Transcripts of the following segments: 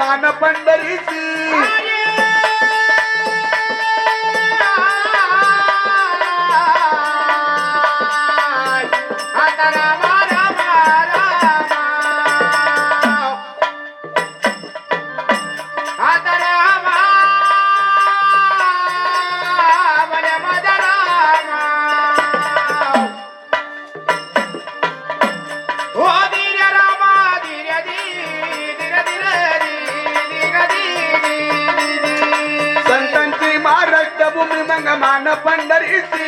மன பண்டரிசு రంగమాన పండరిసి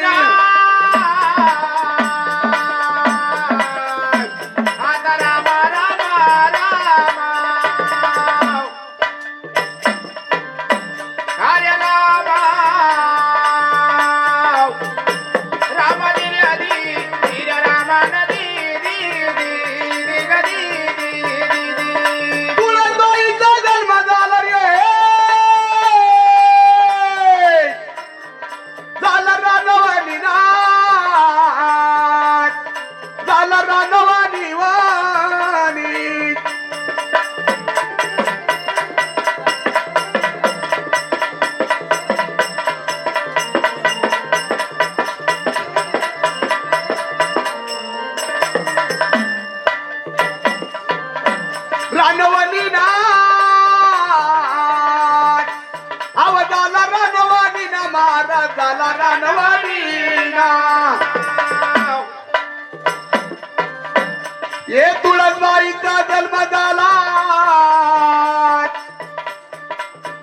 तुळसबाईचा जन्म झाला.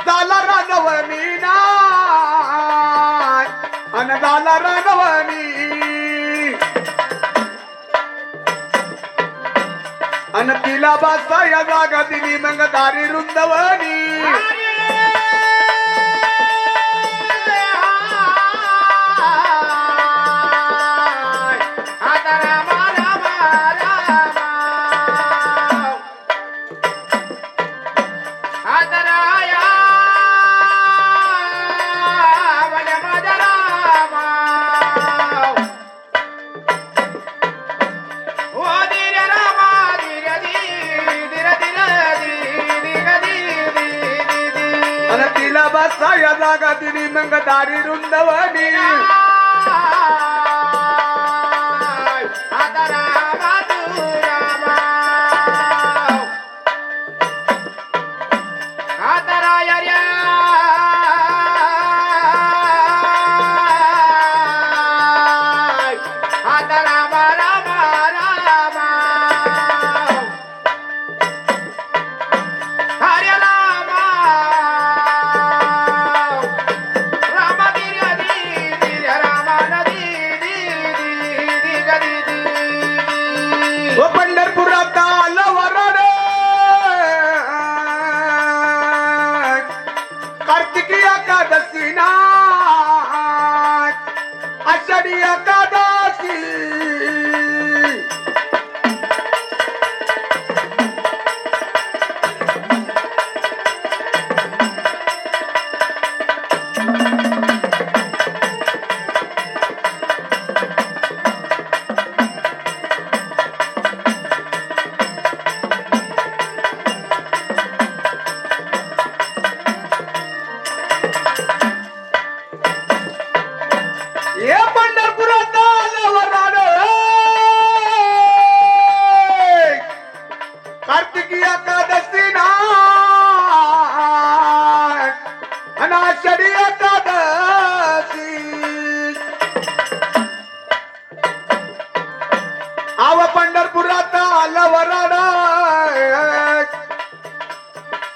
झाला रानवणी ना अन झाला अन तिला बसाया जागा दिली मग दारी रुंदवनी तिला बसाया जागा दिली मग दारी रुंदवानी आदरा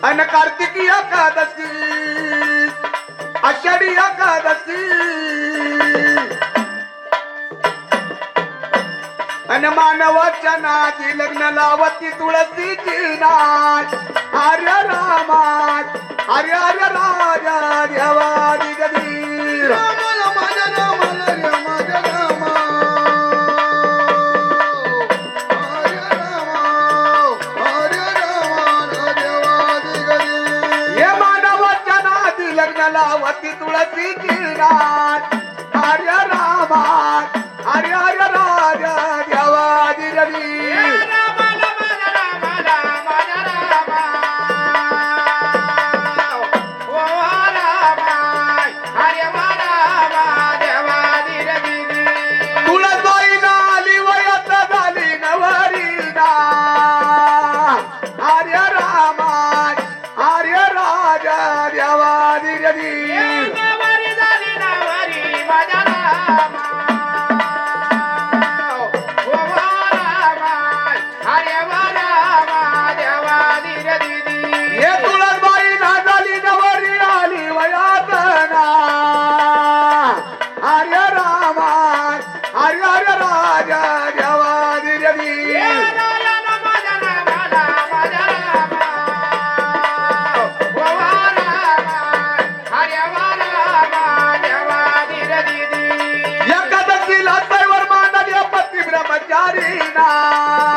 अन कार्तिकी एकादशी आषाढी एकादशी अन मानवाच्या नादी लग्न लावती तुळसीची नाच आर्य रामात आर्य आर्य राजा देवा दिगदीर Tchau!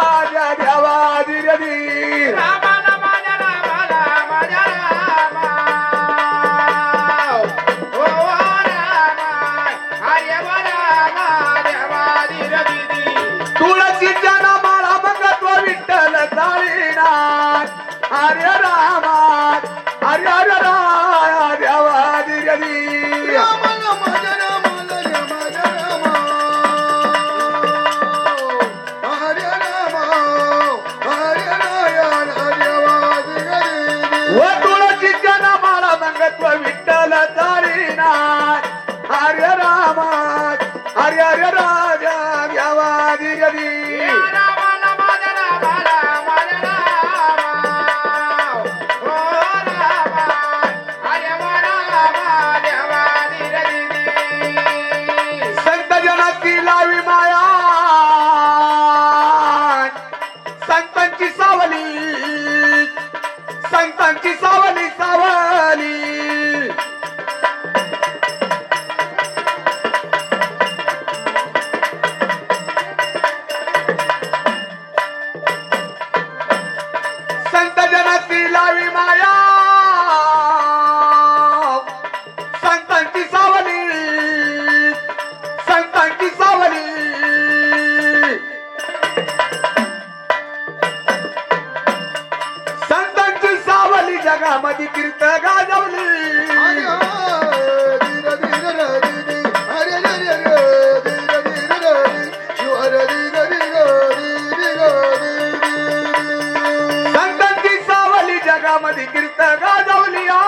மதி கிருத்த ராஜவுலியா?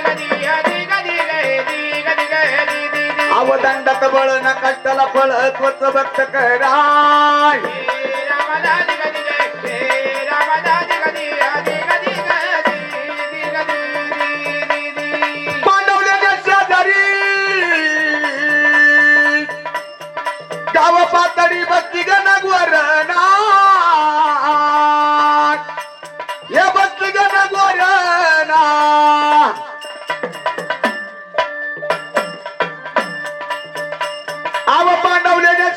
गदी गदी गदी गदी दी अवदंडात बळ न कष्टाला फळ तोच व्यक्त कराय.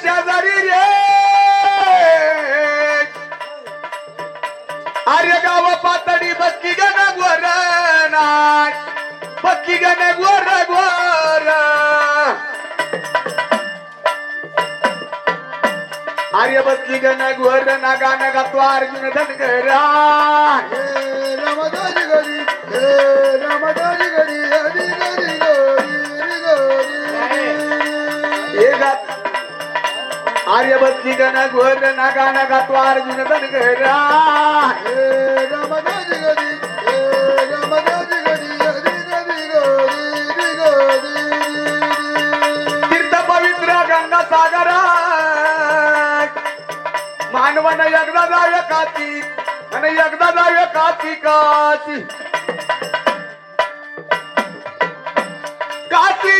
शेजारी रे. अरे गाव पातळी बक्की गण गोर बसली बक्की गण गोर गोर. आर्य बसली गण गोर नागा नगा गातो अर्जुन धनगरा. ఘోరణ ఘోరణ గణగత్వార్జున తనకు రామ గది రామ గది తీర్థ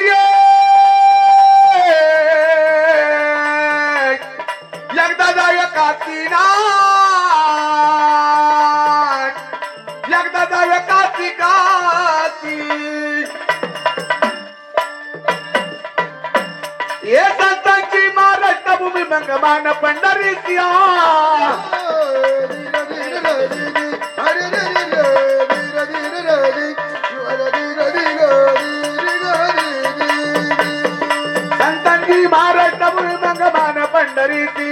రే ಏಕಂತಂಗಿ ಮಾರಟ್ಟ ಭೂಮಿ ಮಂಗಮಾನ ಪಂಡರೀತಿಯ ಸಂತಂಗಿ ಮಾರಟ್ಟ ಭೂಮಿ ಮಂಗಮಾನ ಪಂಡರೀತಿ